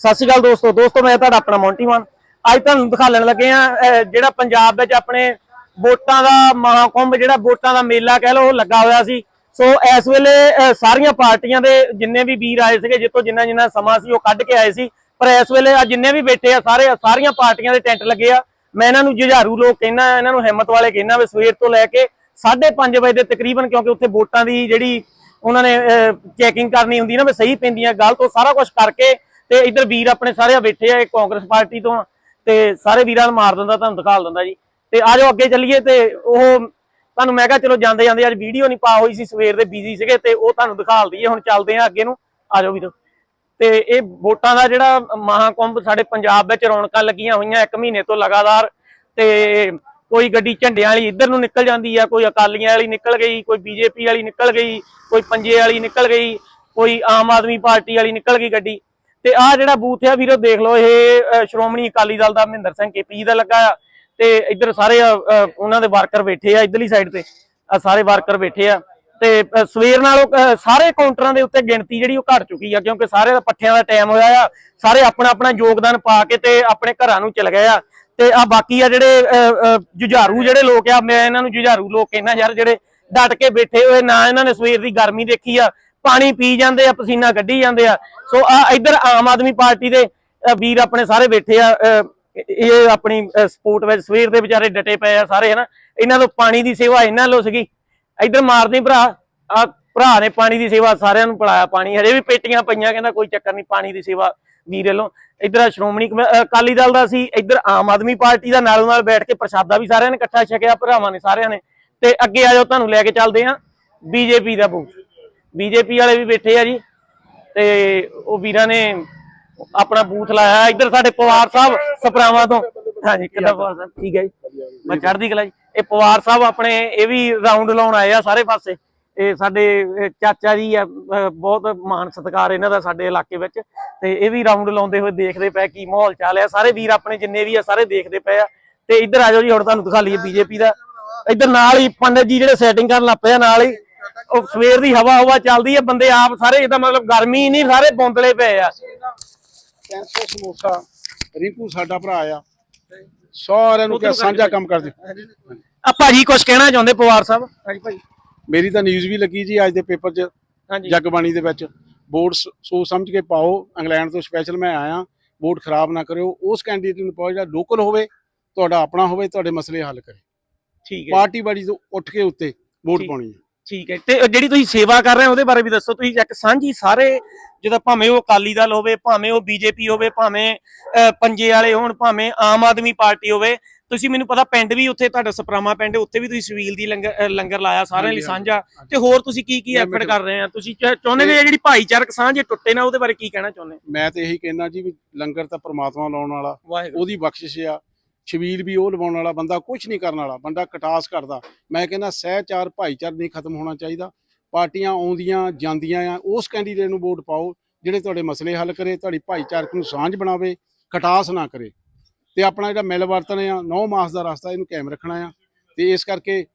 ਸਤਿ ਸ਼੍ਰੀ ਅਕਾਲ ਦੋਸਤੋ। ਦੋਸਤੋ, ਮੈਂ ਤੁਹਾਡਾ ਆਪਣਾ ਮੌਂਟੀ ਮਾਨ। ਅੱਜ ਤੁਹਾਨੂੰ ਦਿਖਾਉਣ ਲੱਗੇ ਆ ਜਿਹੜਾ ਪੰਜਾਬ ਵਿੱਚ ਆਪਣੇ ਵੋਟਾਂ ਦਾ ਮਹਾਕੁੰਭ, ਜਿਹੜਾ ਵੋਟਾਂ ਦਾ ਮੇਲਾ ਕਹਿ ਲਓ, ਉਹ ਲੱਗਾ ਹੋਇਆ ਸੀ। ਸੋ, ਇਸ ਵੇਲੇ ਸਾਰੀਆਂ ਪਾਰਟੀਆਂ ਦੇ ਜਿੰਨੇ ਵੀ ਵੀਰ ਆਏ ਸੀਗੇ ਜਿੱਤੋਂ ਜਿੰਨਾ ਜਿੰਨਾ ਸਮਾਂ ਸੀ, ਉਹ ਕੱਢ ਕੇ ਆਏ ਸੀ। ਪਰ ਇਸ ਵੇਲੇ ਆ ਜਿੰਨੇ ਵੀ ਬੈਠੇ ਆ, ਸਾਰੇ, ਸਾਰੀਆਂ ਪਾਰਟੀਆਂ ਦੇ ਟੈਂਟ ਲੱਗੇ ਆ। ਮੈਂ ਇਹਨਾਂ ਨੂੰ ਜੁਝਾਰੂ ਲੋਕ ਕਹਿਣਾ ਇਹਨਾਂ ਨੂੰ ਹਿੰਮਤ ਵਾਲੇ ਕਹਿਣਾ ਵੀ ਸਵੇਰ ਤੋਂ ਲੈ ਕੇ 5:30 ਵਜੇ ਦੇ ਤਕਰੀਬਨ, ਕਿਉਂਕਿ ਉੱਥੇ ਵੋਟਾਂ ਦੀ ਜਿਹੜੀ ਉਹਨਾਂ ਨੇ ਚੈਕਿੰਗ ਕਰਨੀ ਹੁੰਦੀ ਨਾ ਵੀ ਸਹੀ ਪੈਂਦੀਆਂ, ਗੱਲ ਤੋਂ ਸਾਰਾ ਕੁਝ ਕਰਕੇ ਤੇ ਇਧਰ ਵੀਰ ਆਪਣੇ ਸਾਰੇ ਬੈਠੇ ਆ, ਇਹ ਕਾਂਗਰਸ ਪਾਰਟੀ ਤੋਂ ਤੇ ਸਾਰੇ ਵੀਰਾਂ ਨੂੰ ਮਾਰ ਦਿੰਦਾ, ਤੁਹਾਨੂੰ ਦਿਖਾਲ ਦਿੰਦਾ ਜੀ। ਤੇ ਆ ਜਾਓ, ਅੱਗੇ ਚੱਲੀਏ ਤੇ ਉਹ ਤੁਹਾਨੂੰ ਮੈਂ ਕਿਹਾ ਚਲੋ ਜਾਂਦੇ ਜਾਂਦੇ ਅੱਜ ਵੀਡੀਓ ਨਹੀਂ ਪਾ ਹੋਈ ਸੀ, ਸਵੇਰ ਦੇ ਬਿਜ਼ੀ ਸੀਗੇ ਤੇ ਉਹ ਤੁਹਾਨੂੰ ਦਿਖਾਲ ਦਈਏ, ਹੁਣ ਚੱਲਦੇ ਆ ਅੱਗੇ ਨੂੰ। ਆਜੋ ਵੀਰੋ। ਤੇ ਇਹ ਵੋਟਾਂ ਦਾ ਜਿਹੜਾ ਮਹਾਕੁੰਭ ਸਾਡੇ ਪੰਜਾਬ ਵਿੱਚ ਰੌਣਕਾਂ ਲੱਗੀਆਂ ਹੋਈਆਂ ਇੱਕ ਮਹੀਨੇ ਤੋਂ ਲਗਾਤਾਰ, ਤੇ ਕੋਈ ਗੱਡੀ ਝੰਡਿਆਂ ਵਾਲੀ ਇੱਧਰ ਨੂੰ ਨਿਕਲ ਜਾਂਦੀ ਆ, ਕੋਈ ਅਕਾਲੀਆਂ ਵਾਲੀ ਨਿਕਲ ਗਈ, ਕੋਈ ਬੀਜੇਪੀ ਵਾਲੀ ਨਿਕਲ ਗਈ, ਕੋਈ ਪੰਜੇ ਵਾਲੀ ਨਿਕਲ ਗਈ, ਕੋਈ ਆਮ ਆਦਮੀ ਪਾਰਟੀ ਵਾਲੀ ਨਿਕਲ ਗਈ ਗੱਡੀ। ਤੇ ਆਹ ਜਿਹੜਾ ਬੂਥ ਆ ਵੀਰੋ ਦੇਖ ਲਓ, ਇਹ ਸ਼੍ਰੋਮਣੀ ਅਕਾਲੀ ਦਲ ਦਾ ਮਹਿੰਦਰ ਸਿੰਘ ਕੇਪੀ ਦਾ ਲੱਗਾ ਆ। ਤੇ ਇੱਧਰ ਸਾਰੇ ਉਹਨਾਂ ਦੇ ਵਰਕਰ ਬੈਠੇ ਆ ਇਧਰਲੀ ਸਾਈਡ ਤੇ। ਸਾਰੇ ਵਰਕਰ ਬੈਠੇ ਆ। ਤੇ ਸਵੇਰ ਨਾਲੋਂ ਸਾਰੇ ਕਾਊਂਟਰਾਂ ਦੇ ਉੱਤੇ ਗਿਣਤੀ ਜਿਹੜੀ ਉਹ ਘਟ ਚੁੱਕੀ ਆ, ਕਿਉਂਕਿ ਸਾਰੇ ਦਾ ਪੱਠਿਆਂ ਦਾ ਟਾਈਮ ਹੋਇਆ ਆ। ਸਾਰੇ ਆਪਣਾ ਆਪਣਾ ਯੋਗਦਾਨ ਪਾ ਕੇ ਤੇ ਆਪਣੇ ਘਰਾਂ ਨੂੰ ਚਲ ਗਏ ਆ। ਤੇ ਆ ਬਾਕੀ ਆ ਜਿਹੜੇ ਜੁਝਾਰੂ ਜਿਹੜੇ ਲੋਕ ਆ, ਮੈਂ ਇਹਨਾਂ ਨੂੰ ਜੁਝਾਰੂ ਲੋਕ ਕਹਿੰਦਾ ਯਾਰ ਜਿਹੜੇ ਡਟ ਕੇ ਬੈਠੇ ਹੋਏ, ਨਾ ਇਹਨਾਂ ਨੇ ਸਵੇਰ ਦੀ ਗਰਮੀ ਦੇਖੀ ਆ ਪਾਣੀ ਪੀ ਜਾਂਦੇ ਆ, ਪਸੀਨਾ ਕੱਢੀ ਜਾਂਦੇ ਆ। ਸੋ ਆ ਇੱਧਰ ਆਮ ਆਦਮੀ ਪਾਰਟੀ ਦੇ ਵੀਰ ਆਪਣੇ ਸਾਰੇ ਬੈਠੇ ਆ ਇਹ ਆਪਣੀ ਸਪੋਰਟ ਵਿੱਚ ਸਵੇਰ ਦੇ ਵਿਚਾਰੇ ਡਟੇ ਪਏ ਆ ਸਾਰੇ, ਹਨਾ। ਇਹਨਾਂ ਤੋਂ ਪਾਣੀ ਦੀ ਸੇਵਾ ਇਹਨਾਂ ਲੋ ਸੀਗੀ। ਇੱਧਰ ਮਾਰਦੇ ਭਰਾ, ਆ ਭਰਾ ਨੇ ਪਾਣੀ ਦੀ ਸੇਵਾ ਸਾਰਿਆਂ ਨੂੰ ਪਿਲਾਇਆ ਪਾਣੀ। ਹਜੇ ਵੀ ਪੇਟੀਆਂ ਪਈਆਂ, ਕਹਿੰਦਾ ਕੋਈ ਚੱਕਰ ਨਹੀਂ, ਪਾਣੀ ਦੀ ਸੇਵਾ ਵੀਰ ਵੱਲੋਂ। ਇੱਧਰ ਸ਼੍ਰੋਮਣੀ ਕਮੇ- ਅਕਾਲੀ ਦਲ ਦਾ ਸੀ। ਇੱਧਰ ਆਮ ਆਦਮੀ ਪਾਰਟੀ ਦਾ ਨਾਲੋਂ ਨਾਲ ਬੈਠ ਕੇ ਪ੍ਰਸ਼ਾਦਾ ਵੀ ਸਾਰਿਆਂ ਨੇ ਇਕੱਠਾ ਛਕਿਆ, ਭਰਾਵਾਂ ਨੇ ਸਾਰਿਆਂ ਨੇ। ਤੇ ਅੱਗੇ ਆ ਜਾਓ, ਤੁਹਾਨੂੰ ਲੈ ਕੇ ਚੱਲਦੇ ਆ। ਬੀਜੇਪੀ ਦਾ ਬੂਥ। ਬੀਜੇਪੀ ਵਾਲੇ ਵੀ ਬੈਠੇ ਆ ਜੀ। ਤੇ ਉਹ ਵੀਰਾਂ ਨੇ ਆਪਣਾ ਬੂਥ ਲਾਇਆ ਇੱਧਰ ਸਾਡੇ ਪਵਾਰ ਸਾਹਿਬ ਸਪਰਾਵਾਂ ਤੋਂ। ਹਾਂਜੀ, ਕਿੱਦਾਂ ਪਵਾਰ ਸਾਹਿਬ? ਠੀਕ ਹੈ ਜੀ। ਮੈਂ ਚੜ੍ਹਦੀ ਕਲਾ ਜੀ। ਇਹ ਪਵਾਰ ਸਾਹਿਬ ਆਪਣੇ ਇਹ ਵੀ ਰਾਉਂਡ ਲਾਉਣ ਆਏ ਆ ਸਾਰੇ ਪਾਸੇ। ਇਹ ਸਾਡੇ ਚਾਚਾ ਜੀ ਆ ਬਹੁਤ ਮਾਣ ਸਤਿਕਾਰ ਇਹਨਾਂ ਦਾ ਸਾਡੇ ਇਲਾਕੇ ਵਿੱਚ। ਤੇ ਇਹ ਵੀ ਰਾਉਂਡ ਲਾਉਂਦੇ ਹੋਏ ਦੇਖਦੇ ਪਏ ਕੀ ਮਾਹੌਲ ਚੱਲ ਰਿਹਾ ਸਾਰੇ ਵੀਰ ਆਪਣੇ ਜਿੰਨੇ ਵੀ ਆ, ਸਾਰੇ ਦੇਖਦੇ ਪਏ ਆ। ਤੇ ਇੱਧਰ ਆ ਜਾਓ ਜੀ, ਹੁਣ ਤੁਹਾਨੂੰ ਦਿਖਾ ਲਈਏ ਬੀਜੇਪੀ ਦਾ। ਇੱਧਰ ਨਾਲ ਹੀ ਪੰਡਤ ਜੀ ਜਿਹੜੇ ਸੈਟਿੰਗ ਕਰਨ ਲੱਗ ਪਏ ਆ, ਨਾਲ ਹੀ ਉਹ ਸਵੇਰ ਦੀ ਹਵਾ ਹਵਾ ਚੱਲਦੀ ਹੈ ਬੰਦੇ ਆਪ ਸਾਰੇ ਇਹਦਾ ਮਤਲਬ ਗਰਮੀ ਨਹੀਂ ਸਾਰੇ ਬੌਂਦਲੇ ਪਏ ਆ। 300 ਸਮੋਸਾ ਰੀਪੂ ਸਾਡਾ ਭਰਾ ਆ। ਸਾਰਿਆਂ ਨੂੰ ਕਿਹਾ ਸਾਂਝਾ ਕੰਮ ਕਰਦੇ ਆ ਭਾਜੀ ਕੁਝ ਕਹਿਣਾ ਚਾਹੁੰਦੇ ਪਵਾਰ ਸਾਹਿਬ? ਹਾਂਜੀ ਭਾਜੀ। ਮੇਰੀ ਤਾਂ ਨਿਊਜ਼ ਵੀ ਲੱਗੀ ਜੀ ਅੱਜ ਦੇ ਪੇਪਰ 'ਚ ਹਾਂਜੀ। ਜਗਬਾਣੀ ਦੇ ਵਿੱਚ। ਵੋਟ ਸ- ਸੋਚ ਸਮਝ ਕੇ ਪਾਓ ਇੰਗਲੈਂਡ ਤੋਂ ਸਪੈਸ਼ਲ ਮੈਂ ਆਇਆ ਵੋਟ ਖਰਾਬ ਨਾ ਕਰਿਓ ਉਸ ਕੈਂਡੀਡੇਟ ਨੂੰ ਪਾਓ ਜਿਹੜਾ ਲੋਕਲ ਹੋਵੇ ਤੁਹਾਡਾ ਆਪਣਾ ਹੋਵੇ ਤੁਹਾਡੇ ਮਸਲੇ ਹੱਲ ਕਰੇ। ਠੀਕ ਹੈ ਪਾਰਟੀ ਬਾੜੀ ਤੋਂ ਉੱਠ ਕੇ ਉੱਤੇ ਵੋਟ। ਪਾਉਣੀ ਹੈ। ਠੀਕ ਹੈ। ਤੇ ਜਿਹੜੀ ਤੁਸੀਂ ਸੇਵਾ ਕਰ ਰਹੇ ਹੋ ਉਹਦੇ ਬਾਰੇ ਵੀ ਦੱਸੋ। ਤੁਸੀਂ ਇੱਕ ਸਾਂਝੀ ਸਾਰੇ ਜਿਹਦਾ ਭਾਵੇਂ ਉਹ ਅਕਾਲੀ ਦਲ ਹੋਵੇ ਭਾਵੇਂ ਉਹ ਬੀਜੇਪੀ ਹੋਵੇ ਭਾਵੇਂ ਪੰਜੇ ਵਾਲੇ ਹੋਣ ਭਾਵੇਂ ਆਮ ਆਦਮੀ ਪਾਰਟੀ ਹੋਵੇ ਤੁਸੀਂ ਮੈਨੂੰ ਪਤਾ ਪਿੰਡ ਵੀ ਉੱਥੇ ਤੁਹਾਡਾ ਸਪਰਾਮਾ ਪਿੰਡ ਉੱਥੇ ਵੀ ਤੁਸੀਂ ਸਵੀਲ ਦੀ ਲੰਗਰ ਲਾਇਆ ਸਾਰਿਆਂ ਲਈ ਸਾਂਝਾ। ਤੇ ਹੋਰ ਤੁਸੀਂ ਕੀ ਕੀ ਐਫਰਟ ਕਰ ਰਹੇ ਆ? ਤੁਸੀਂ ਚਾਹੁੰਦੇ ਇਹ ਜਿਹੜੀ ਭਾਈਚਾਰਕ ਸਾਂਝ ਟੁੱਟੇ ਨਾ ਉਹਦੇ ਬਾਰੇ ਕੀ ਕਹਿਣਾ ਚਾਹੁੰਦੇ? ਮੈਂ ਤੇ ਇਹੀ ਕਹਿਣਾ ਜੀ ਵੀ ਲੰਗਰ ਤਾਂ ਪ੍ਰਮਾਤਮਾ ਲਾਉਣ ਵਾਲਾ ਉਹਦੀ ਬਖਸ਼ਿਸ਼ ਆ। ਛਬੀਲ ਵੀ ਉਹ ਲਵਾਉਣ ਵਾਲਾ ਬੰਦਾ ਕੁਝ ਨਹੀਂ ਕਰਨ ਵਾਲਾ, ਬੰਦਾ ਕਟਾਸ ਕਰਦਾ। ਮੈਂ ਕਹਿੰਦਾ ਸਹਿਚਾਰ ਭਾਈਚਾਰ ਨਹੀਂ ਖਤਮ ਹੋਣਾ ਚਾਹੀਦਾ। ਪਾਰਟੀਆਂ ਆਉਂਦੀਆਂ, ਜਾਂਦੀਆਂ ਆ, ਉਸ ਕੈਂਡੀਡੇਟ ਨੂੰ ਵੋਟ ਪਾਓ, ਜਿਹੜੇ ਤੁਹਾਡੇ ਮਸਲੇ ਹੱਲ ਕਰੇ, ਤੁਹਾਡੀ ਭਾਈਚਾਰਕ ਨੂੰ ਸਾਂਝ ਬਣਾਵੇ, ਕਟਾਸ ਨਾ ਕਰੇ। ਤੇ ਆਪਣਾ ਜਿਹੜਾ ਮਿਲ ਵਰਤਨ ਆ 9 ਮਾਸ ਦਾ ਰਸਤਾ ਇਹਨੂੰ ਕਾਇਮ ਰੱਖਣਾ ਆ। ਤੇ ਇਸ ਕਰਕੇ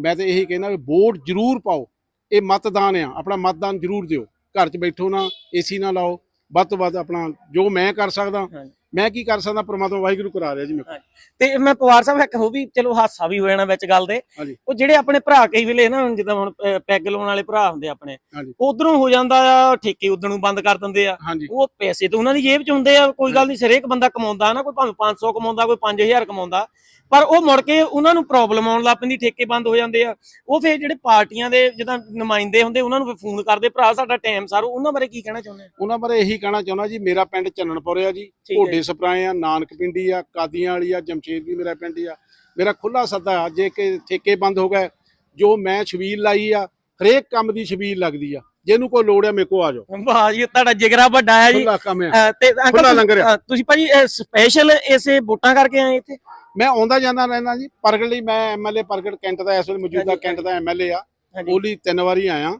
ਮੈਂ ਤੇ ਇਹੀ ਕਹਿੰਦਾ ਵੀ ਵੋਟ ਜ਼ਰੂਰ ਪਾਓ। ਇਹ ਮਤਦਾਨ ਆ, ਆਪਣਾ ਮਤਦਾਨ ਜ਼ਰੂਰ ਦਿਓ। ਘਰ 'ਚ ਬੈਠੋ ਨਾ, ਏਸੀ ਨਾ ਲਾਓ। ਵੱਧ ਤੋਂ ਵੱਧ ਆਪਣਾ ਜੋ ਮੈਂ ਕਰ ਸਕਦਾ ਮੈਂ ਕੀ ਕਰ ਸਕਦਾ? ਪ੍ਰਮਾਤਮਾ ਵਾਹਿਗੁਰੂ ਕਰਾ ਰਿਹਾ ਜੀ ਮੇਰੇ ਕੋਲ। ਤੇ ਮੈਂ ਪਵਾਰ ਸਾਹਿਬ ਇੱਕ ਹੋ ਵੀ ਚਲੋ ਹਾਸਾ ਵੀ ਹੋ ਜਾਣਾ ਵਿੱਚ ਗੱਲ ਦੇ। ਹਾਂਜੀ। ਉਹ ਜਿਹੜੇ ਆਪਣੇ ਭਰਾ ਕਈ ਵੇਲੇ ਨਾ ਜਿੱਦਾਂ ਹੁਣ ਅਹ, ਪੈਗ ਲਾਉਣ ਵਾਲੇ ਭਰਾ ਹੁੰਦੇ ਆਪਣੇ ਹਾਂਜੀ। ਉਧਰੋਂ ਹੋ ਜਾਂਦਾ ਆ ਠੇਕੇ ਉਧਰ ਨੂੰ ਬੰਦ ਕਰ ਦਿੰਦੇ ਆ। ਹਾਂਜੀ। ਉਹ ਪੈਸੇ ਤਾਂ ਉਹਨਾਂ ਦੀ ਜੇਬ 'ਚ ਹੁੰਦੇ ਆ ਕੋਈ ਗੱਲ ਨਹੀਂ ਹਰੇਕ ਬੰਦਾ ਕਮਾਉਂਦਾ ਨਾ ਕੋਈ ਭਾਵੇਂ 500 ਕਮਾਉਂਦਾ ਕੋਈ 5000 ਕਮਾਉਂਦਾ। ਪਰ ਉਹ ਮੁੜ ਕੇ ਉਹਨਾਂ ਨੂੰ ਪ੍ਰੋਬਲਮ ਆਉਣ ਲੱਗ ਪੈਂਦੀ ਠੇਕੇ ਬੰਦ ਹੋ ਜਾਂਦੇ ਆ। ਉਹ ਫਿਰ ਜਿਹੜੇ ਪਾਰਟੀਆਂ ਦੇ ਜਿੱਦਾਂ ਨੁਮਾਇੰਦੇ ਹੁੰਦੇ ਉਹਨਾਂ ਨੂੰ ਫਿਰ ਫੋਨ ਕਰਦੇ ਭਰਾ ਸਾਡਾ ਟਾਈਮ ਸਾਰੂ। ਉਹਨਾਂ ਬਾਰੇ ਕੀ ਕਹਿਣਾ ਚਾਹੁੰਦੇ ਆ ਉਹਨਾਂ ਬਾਰੇ ਇਹੀ ਕਹਿਣਾ ਚਾਹੁੰਦਾ ਜੀ ਮੇਰਾ ਪਿੰਡ ਚੰਨਣਪੁਰ ਆ ਜੀ ਠੀਕ ਹੈ ਢੋਡੇ ਸਪਰਾਏ ਆ ਨਾਨਕ ਪਿੰਡੀ ਆ ਕਾਦੀਆਂ ਵਾਲੀ ਆ ਜਮਸ਼ੇਦ ਵੀ ਮੇਰਾ ਪਿੰਡ ਹੀ ਆ। ਮੇਰਾ ਖੁੱਲਾ ਸੱਦਾ ਆ ਜੇ ਕਿ ਠੇਕੇ ਬੰਦ ਹੋ ਗਏ ਜੋ ਮੈਂ ਛਬੀਲ ਲਾਈ ਆ ਹਰੇਕ ਕੰਮ ਦੀ ਛਬੀਲ ਲੱਗਦੀ ਆ। ਜਿਹਨੂੰ ਕੋਈ ਲੋੜ ਆ ਮੇਰੇ ਕੋ ਆ ਜਾਓ। ਵਾਹ ਜੀ ਤੁਹਾਡਾ ਜਿਗਰਾ ਵੱਡਾ ਹੈ ਜੀ। ਤੇ ਅੰਕਲ ਤੁਸੀਂ- ਭਾਜੀ ਸਪੈਸ਼ਲ ਇਸੇ ਵੋਟਾਂ ਕਰਕੇ ਆਏ ਇੱਥੇ? ਮੈਂ ਆਉਂਦਾ ਜਾਂਦਾ ਰਹਿੰਦਾ ਜੀ। ਪ੍ਰਗਟ ਲਈ ਮੈਂ ਐਮਐਲਏ ਪ੍ਰਗਟ ਕੈਂਟ ਦਾ ਇਸ ਵੇਲੇ ਮੌਜੂਦਾ ਕੈਂਟ ਦਾ ਐਮਐਲਏ ਆ। ਉਹਲੀ ਤਿੰਨ ਵਾਰੀ ਆਇਆ।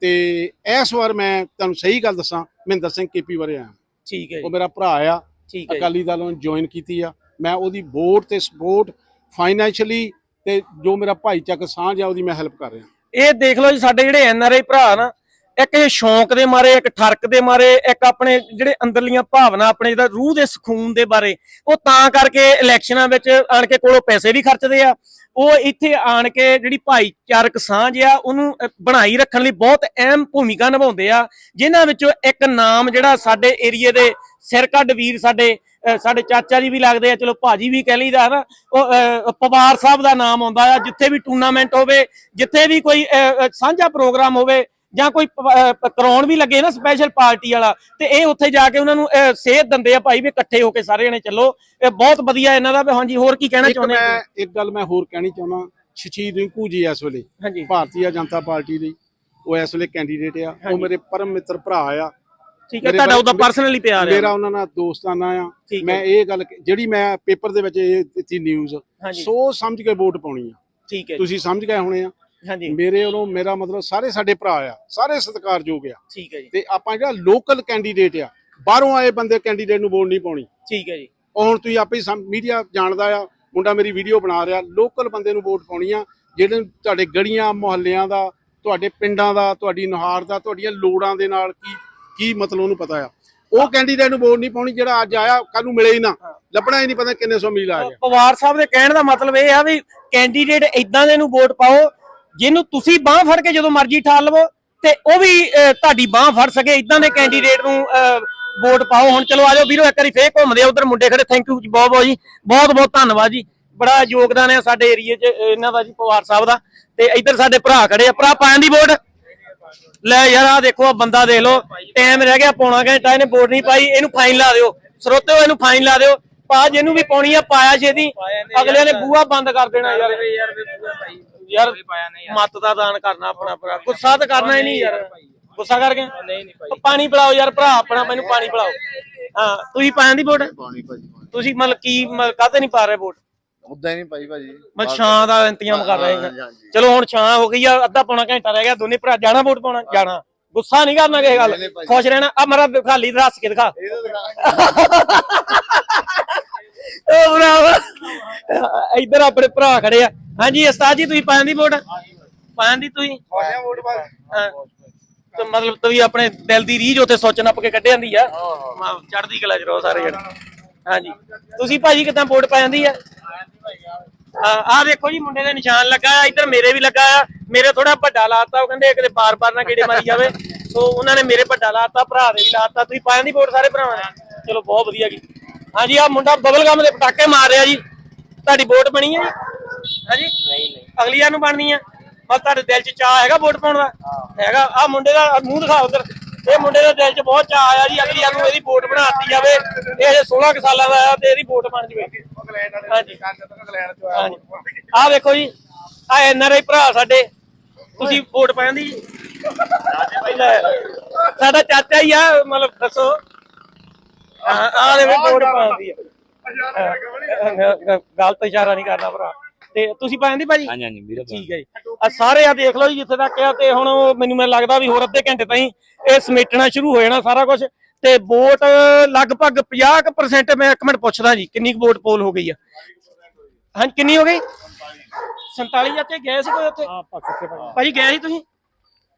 ਤੇ ਇਸ ਵਾਰ ਮੈਂ ਤੁਹਾਨੂੰ ਸਹੀ ਗੱਲ ਦੱਸਾਂ ਮਹਿੰਦਰ ਸਿੰਘ ਕੇਪੀ ਬਾਰੇ ਆਇਆ। ਠੀਕ ਹੈ ਉਹ ਮੇਰਾ ਭਰਾ ਆ। ਹੈ। ਅਕਾਲੀ ਦਲ ਨੂੰ ਜੁਆਇਨ ਕੀਤੀ ਆ। ਮੈਂ ਉਹਦੀ ਵੋਟ ਤੇ ਸਪੋਰਟ ਫਾਈਨੈਂਸ਼ੀਅਲੀ ਤੇ ਜੋ ਮੇਰਾ ਭਾਈਚਾਰਕ ਸਾਂਝ ਆ ਉਹਦੀ ਮੈਂ ਹੈਲਪ ਕਰ ਰਿਹਾ। ਇਹ ਦੇਖ ਲਓ ਜੀ ਸਾਡੇ ਜਿਹੜੇ ਐਨ ਆਰ ਆਈ ਭਰਾ ਨਾ ਇੱਕ ਇਹ ਸ਼ੌਂਕ ਦੇ ਮਾਰੇ ਇੱਕ ਠਰਕ ਦੇ ਮਾਰੇ ਇੱਕ ਆਪਣੇ ਜਿਹੜੇ ਅੰਦਰਲੀਆਂ ਭਾਵਨਾ ਆਪਣੇ ਜਿਹੜਾ ਰੂਹ ਦੇ ਸਕੂਨ ਦੇ ਬਾਰੇ ਉਹ ਤਾਂ ਕਰਕੇ ਇਲੈਕਸ਼ਨਾਂ ਵਿੱਚ ਆਣ ਕੇ ਕੋਲੋਂ ਪੈਸੇ ਵੀ ਖਰਚਦੇ ਆ ਉਹ ਇੱਥੇ ਆਣ ਕੇ ਜਿਹੜੀ ਭਾਈਚਾਰਕ ਸਾਂਝ ਆ, ਉਹਨੂੰ ਬਣਾਈ ਰੱਖਣ ਲਈ ਬਹੁਤ ਅਹਿਮ ਭੂਮਿਕਾ ਨਿਭਾਉਂਦੇ ਆ। ਜਿਨ੍ਹਾਂ ਵਿੱਚੋਂ ਇੱਕ ਨਾਮ ਜਿਹੜਾ ਸਾਡੇ ਏਰੀਏ ਦੇ ਸਿਰਕੱਢ ਵੀਰ ਸਾਡੇ ਸਾਡੇ ਚਾਚਾ ਜੀ ਵੀ ਲੱਗਦੇ ਆ, ਚਲੋ ਭਾਜੀ ਵੀ ਕਹਿ ਲਈਦਾ ਹਨਾ, ਉਹ ਪਵਾਰ ਸਾਹਿਬ ਦਾ ਨਾਮ ਆਉਂਦਾ ਆ, ਜਿੱਥੇ ਵੀ ਟੂਰਨਾਮੈਂਟ ਹੋਵੇ, ਜਿੱਥੇ ਵੀ ਕੋਈ ਸਾਂਝਾ ਪ੍ਰੋਗਰਾਮ ਹੋਵੇ ਜਾਂ ਕੋਈ ਕਰਾਉਣ ਵੀ ਲੱਗੇ ਨਾ ਸਪੈਸ਼ਲ ਪਾਰਟੀ ਵਾਲਾ ਤੇ ਇਹ ਉੱਥੇ ਜਾ ਕੇ ਉਹਨਾਂ ਨੂੰ ਸੇਧ ਦਿੰਦੇ ਆ ਭਾਈ ਵੀ ਇਕੱਠੇ ਹੋ ਕੇ ਸਾਰੇ ਜਣੇ ਚੱਲੋ। ਇਹ ਬਹੁਤ ਵਧੀਆ ਇਹਨਾਂ ਦਾ ਵੀ ਹਾਂਜੀ ਹੋਰ ਕੀ ਕਹਿਣਾ ਚਾਹੁੰਦੇ ਮੈਂ ਇੱਕ ਗੱਲ ਮੈਂ ਹੋਰ ਕਹਿਣੀ ਚਾਹੁੰਦਾ ਸ਼ਸ਼ੀਰ ਰਿੰਕੂ ਜੀ ਇਸ ਵੇਲੇ ਭਾਰਤੀ ਜਨਤਾ ਪਾਰਟੀ ਲਈ ਉਹ ਇਸ ਵੇਲੇ ਕੈਂਡੀਡੇਟ ਆ। ਉਹ ਮੇਰੇ ਪਰਮ ਮਿੱਤਰ ਭਰਾ ਆ। ਠੀਕ ਹੈ ਮੇਰੇ ਤੁਹਾਡਾ ਉਹਦਾ ਪਰਸਨਲੀ ਪਿਆਰ ਮੇਰਾ ਹੈ ਉਹਨਾਂ ਨਾਲ ਦੋਸਤਾਨਾ ਆ। ਮੈਂ ਇਹ ਗੱਲ ਜਿਹੜੀ ਮੈਂ ਪੇਪਰ ਦੇ ਵਿੱਚ ਇਹ ਦਿੱਤੀ ਨਿਊਜ਼ ਸੋਚ ਸਮਝ ਕੇ ਵੋਟ ਪਾਉਣੀ ਆ। ਠੀਕ ਹੈ ਤੁਸੀਂ ਸਮਝ ਗਏ ਹੋਣੇ ਆ। ਹਾਂਜੀ। ਮੇਰੇ ਵੱਲੋਂ ਮੇਰਾ ਮਤਲਬ ਸਾਰੇ ਸਾਡੇ ਭਰਾ ਆ ਸਾਰੇ ਸਤਿਕਾਰਯੋਗ ਆ। ਠੀਕ ਹੈ ਜੀ। ਤੇ ਆਪਾਂ ਜਿਹੜਾ ਲੋਕਲ ਕੈਂਡੀਡੇਟ ਆ ਬਾਹਰੋਂ ਆਏ ਬੰਦੇ ਕੈਂਡੀਡੇਟ ਨੂੰ ਵੋਟ ਨਹੀਂ ਪਾਉਣੀ। ਠੀਕ ਹੈ ਜੀ। ਉਹ ਹੁਣ ਤੁਸੀਂ ਆਪੇ ਮੀਡੀਆ ਜਾਣਦਾ ਆ ਮੁੰਡਾ ਮੇਰੀ ਵੀਡੀਓ ਬਣਾ ਰਿਹਾ ਲੋਕਲ ਬੰਦੇ ਨੂੰ ਵੋਟ ਪਾਉਣੀ ਆ ਜਿਹੜੇ ਤੁਹਾਡੇ ਗਲੀਆਂ ਮੁਹੱਲਿਆਂ ਦਾ ਤੁਹਾਡੇ ਪਿੰਡਾਂ ਦਾ ਤੁਹਾਡੀ ਨੁਹਾਰ ਦਾ ਤੁਹਾਡੀਆਂ ਲੋੜਾਂ ਦੇ ਨਾਲ ਕੀ ਕੀ ਮਤਲਬ ਉਹਨੂੰ ਪਤਾ ਆ। ਉਹ ਕੈਂਡੀਡੇਟ ਨੂੰ ਵੋਟ ਨਹੀਂ ਪਾਉਣੀ ਜਿਹੜਾ ਅੱਜ ਆਇਆ ਕੱਲ ਨੂੰ ਮਿਲੇ ਹੀ ਨਾ। ਲੱਭਣਾ ਹੀ ਨਹੀਂ ਪਤਾ ਕਿੰਨੇ ਸੌ ਮੀਲ ਆ ਗਿਆ। ਪਵਾਰ ਸਾਹਿਬ ਦੇ ਕਹਿਣ ਦਾ ਮਤਲਬ ਇਹ ਆ ਵੀ ਕੈਂਡੀਡੇਟ ਇਦਾਂ ਦੇ ਨੂੰ ਵੋਟ ਪਾਓ ਜਿਹਨੂੰ ਤੁਸੀਂ ਬਾਹ ਫੜ ਕੇ ਜਦੋਂ ਮਰਜ਼ੀ ਠਾਲ ਲਵੋ ਤੇ ਉਹ ਵੀ ਤੁਹਾਡੀ ਬਾਹ ਫੜ ਸਕੇ। ਇਦਾਂ ਦੇ ਕੈਂਡੀਡੇਟ ਨੂੰ ਵੋਟ ਪਾਓ। ਹੁਣ ਚਲੋ ਆਜੋ ਵੀਰੋ ਇੱਕ ਵਾਰੀ ਫੇਰ ਘੁੰਮਦੇ ਆ। ਉਧਰ ਮੁੰਡੇ ਖੜੇ। ਥੈਂਕ ਯੂ ਬਹੁਤ ਬਹੁਤ ਜੀ। ਬਹੁਤ ਬਹੁਤ ਧੰਨਵਾਦ ਜੀ। ਬੜਾ ਯੋਗਦਾਨ ਹੈ ਸਾਡੇ ਏਰੀਏ 'ਚ ਇਹਨਾਂ ਦਾ ਜੀ ਪਵਾਰ ਸਾਹਿਬ ਦਾ। ਤੇ ਇੱਧਰ ਸਾਡੇ ਭਰਾ ਖੜੇ ਆ। ਭਰਾ ਪਾਣ ਦੀ ਵੋਟ? ਲੈ ਯਾਰ ਆ ਦੇਖੋ ਆ ਬੰਦਾ ਦੇਖ ਲਓ। ਟਾਈਮ ਰਹਿ ਗਿਆ ਪੌਣਾ ਘੰਟਾ ਇਹਨੇ ਵੋਟ ਨਹੀਂ ਪਾਈ। ਇਹਨੂੰ ਫਾਈਨ ਲਾ ਦਿਓ। ਸਰੋਤਿਓ ਇਹਨੂੰ ਫਾਈਨ ਲਾ ਦਿਓ। ਪਾ ਜਿਹਨੂੰ ਵੀ ਪਾਉਣੀ ਆ ਪਾਇਆ ਛੇਦੀ ਅਗਲੇ ਨੇ ਬੂਹਾ ਬੰਦ ਕਰ ਦੇਣਾ ਯਾਰ। ਯਾਰ ਮਤ ਦਾ ਦਾਨ ਕਰਨਾ ਆਪਣਾ ਭਰਾ। ਗੁੱਸਾ ਤਾਂ ਕਰਨਾ ਹੀ ਨਹੀਂ ਯਾਰ। ਗੁੱਸਾ ਕਰ ਗਏ ਨਹੀਂ ਨਹੀਂ ਉਹ ਪਾਣੀ ਪਿਲਾਓ ਯਾਰ ਭਰਾ ਆਪਣਾ ਮੈਨੂੰ ਪਾਣੀ ਪਿਲਾਓ। ਹਾਂ ਤੁਸੀਂ ਪਾਣ ਦੀ ਵੋਟ? ਪਾਣੀ ਭਾਜੀ ਤੁਸੀਂ ਮਤਲਬ ਕੀ ਕਾਹਤੇ ਨਹੀਂ ਪਾ ਰਹੇ ਵੋਟ? ਉਦਾਂ ਹੀ ਨਹੀਂ ਪਾਈ ਭਾਜੀ। ਮੈਂ ਛਾਂ ਦਾ ਇੰਤਜ਼ਾਮ ਕਰ ਰਹੇ ਹਾਂ। ਚਲੋ ਹੁਣ ਛਾਂ ਹੋ ਗਈ ਆ ਅੱਧਾ ਪੌਣਾ ਘੰਟਾ ਰਹਿ ਗਿਆ ਦੋਨੇ ਭਰਾ ਜਾਣਾ ਵੋਟ ਪਾਉਣਾ? ਜਾਣਾ। ਗੁੱਸਾ ਨਹੀਂ ਕਰਨਾ ਕਿਸੇ ਗੱਲ। ਭਾਈ। ਖੁਸ਼ ਰਹਿਣਾ। ਆ ਮੇਰਾ ਖਾਲੀ ਦੱਸ ਕੇ ਦਿਖਾ। ਓ ਭਰਾਵਾ। ਇੱਧਰ ਆਪਣੇ ਭਰਾ ਖੜੇ ਆ। ਹਾਂਜੀ ਉਸਤਾਦ ਜੀ ਤੁਸੀਂ ਪਾਣ ਦੀ ਵੋਟ? ਪਾਣ ਦੀ ਤੁਸੀਂ? ਪਾਇਆ ਵੋਟ ਬਾਅਦ ਹਾਂ। ਤੇ ਮਤਲਬ ਤੁਸੀਂ ਆਪਣੇ ਦਿਲ ਦੀ ਰੀਝ ਉੱਥੇ ਸੋਚ ਨੱਪ ਕੇ ਕੱਢ ਜਾਂਦੀ ਆ? ਚੜਦੀ ਕਲਾ ਚ ਰਹੋ ਸਾਰੇ ਜਣੇ। ਹਾਂਜੀ। ਤੁਸੀਂ ਭਾਜੀ ਕਿਦਾਂ ਵੋਟ ਪਾ ਜਾਂਦੀ ਆ? ਆ ਦੇਖੋ ਜੀ ਮੁੰਡੇ ਦੇ ਨਿਸ਼ਾਨ ਲੱਗਾ ਆ ਇੱਧਰ ਮੇਰੇ ਵੀ ਲੱਗਾ ਆ। ਮੇਰੇ ਥੋੜਾ ਵੱਡਾ ਲਾਤਾ ਉਹ ਕਹਿੰਦੇ ਕਿਤੇ ਬਾਰ-ਬਾਰ ਨਾ ਕੀੜੇ ਮਾਰੀ ਜਾਵੇ। ਸੋ ਉਹਨਾਂ ਨੇ ਮੇਰੇ ਵੱਡਾ ਲਾਤਾ ਭਰਾ ਦੇ ਵੀ ਲਾਤਾ। ਤੁਸੀਂ ਪਾਇਆਂ ਦੀ ਵੋਟ ਸਾਰੇ ਭਰਾਵਾਂ ਨੇ ਚਲੋ ਬਹੁਤ ਵਧੀਆ ਜੀ। ਹਾਂਜੀ ਆ ਮੁੰਡਾ ਬਬਲ ਗਮ ਦੇ ਪਟਾਕੇ ਮਾਰ ਰਿਹਾ ਜੀ। ਤੁਹਾਡੀ ਵੋਟ ਬਣੀ ਹੈ ਜੀ? ਹਾਂਜੀ? ਨਹੀਂ ਨਹੀਂ। ਅਗਲੀ ਵਾਰ ਨੂੰ ਬਣਨੀ ਆ। ਬਸ ਤੁਹਾਡੇ ਦਿਲ 'ਚ ਚਾਹ ਹੈਗਾ ਵੋਟ ਪਾਉਣ ਦਾ? ਹੈਗਾ। ਆ ਮੁੰਡੇ ਦਾ ਮੂੰਹ ਦਿਖਾ ਉਧਰ। ਇਹ ਮੁੰਡੇ ਦੇ ਦਿਲ 'ਚ ਬਹੁਤ ਚਾਹ ਆਇਆ ਜੀ ਅਗਲੀ ਵਾਰ ਨੂੰ ਇਹਦੀ ਵੋਟ ਬਣਾਤੀ ਜਾਵੇ। ਇਹ ਅਜੇ 16 ਕੁ ਸਾਲਾਂ ਦਾ ਆ ਤੇ ਇਹਦੀ ਵੋਟ ਬਣ ਜਵੇ। ਹਾਂਜੀ। ਆ ਵੇਖੋ ਜੀ। ਆ ਐਨਆਰਆਈ ਭਰਾ ਸਾਡੇ। ਤੁਸੀਂ ਵੋਟ ਜੀ ਲੈ, ਸਾਡਾ ਚਾਚਾ ਹੀ ਆ ਮਤਲਬ ਦੱਸੋ। ਆ ਆ ਦੇ ਵੋਟ ਪਾਉਂਦੀ ਆ। ਗਲਤ ਇਸ਼ਾਰਾ ਨਹੀਂ ਕਰਨਾ ਭਰਾ। ਤੇ ਤੁਸੀਂ ਪਾਉਂਦੀ ਭਾਜੀ? ਹਾਂਜੀ ਹਾਂਜੀ ਵੀਰੇ ਠੀਕ ਹੈ ਜੀ। ਆ ਸਾਰੇ ਆ ਦੇਖ ਲਓ ਜੀ ਜਿੱਥੇ ਤੱਕ ਆ ਤੇ ਹੁਣ ਉਹ ਮੈਨੂੰ ਮੈਨੂੰ ਲੱਗਦਾ ਵੀ ਹੋਰ ਅੱਧੇ ਘੰਟੇ ਤਾਈਂ ਇਹ ਸਮੇਟਣਾ ਸ਼ੁਰੂ ਹੋ ਜਾਣਾ ਸਾਰਾ ਕੁਝ ਤੇ ਵੋਟ ਲਗਭਗ 50% ਮੈਂ ਇੱਕ ਮਿੰਟ ਪੁੱਛਦਾ ਜੀ ਕਿੰਨੀ ਕੁ ਵੋਟ ਪੋਲ ਹੋ ਗਈ ਆ? ਹਾਂ ਕਿੰਨੀ ਹੋ ਗਈ? 47 ਜਾਂਦੇ ਗਏ ਸੀ ਕੋਈ ਉੱਥੇ? ਭਾਜੀ। ਗਏ ਸੀ ਤੁਸੀਂ?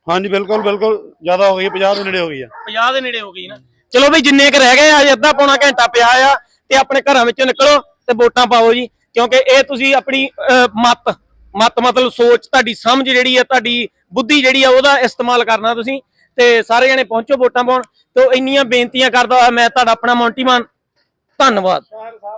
ਹਾਂਜੀ ਬਿਲਕੁਲ ਬਿਲਕੁਲ ਜ਼ਿਆਦਾ ਹੋ ਗਈ 50 ਦੇ ਨੇੜੇ ਹੋ ਗਈ ਆ। 50 ਦੇ ਨੇੜੇ ਹੋ ਗਈ ਨਾ। ਚਲੋ ਵੀ ਜਿੰਨੇ ਕ ਰਹਿ ਗਏ ਆ ਅੱਧਾ ਪੌਣਾ ਘੰਟਾ ਪਿਆ ਆ ਤੇ ਆਪਣੇ ਘਰਾਂ ਵਿੱਚੋਂ ਨਿਕਲੋ ਤੇ ਵੋਟਾਂ ਪਾਓ ਜੀ। ਕਿਉਂਕਿ ਇਹ ਤੁਸੀਂ ਆਪਣੀ ਅਹ, ਮਤ ਮਤ ਮਤਲਬ ਸੋਚ ਤੁਹਾਡੀ ਸਮਝ ਜਿਹੜੀ ਹੈ ਤੁਹਾਡੀ ਬੁੱਧੀ ਜਿਹੜੀ ਆ ਉਹਦਾ ਇਸਤੇਮਾਲ ਕਰਨਾ ਤੁਸੀਂ ਤੇ ਸਾਰੇ ਜਣੇ ਪਹੁੰਚੋ ਵੋਟਾਂ ਪਾਉਣ ਤੇ ਇੰਨੀਆਂ ਬੇਨਤੀਆਂ ਕਰਦਾ ਹੋਇਆ ਮੈਂ ਤੁਹਾਡਾ ਆਪਣਾ ਮੌਂਟੀ ਧੰਨਵਾਦ।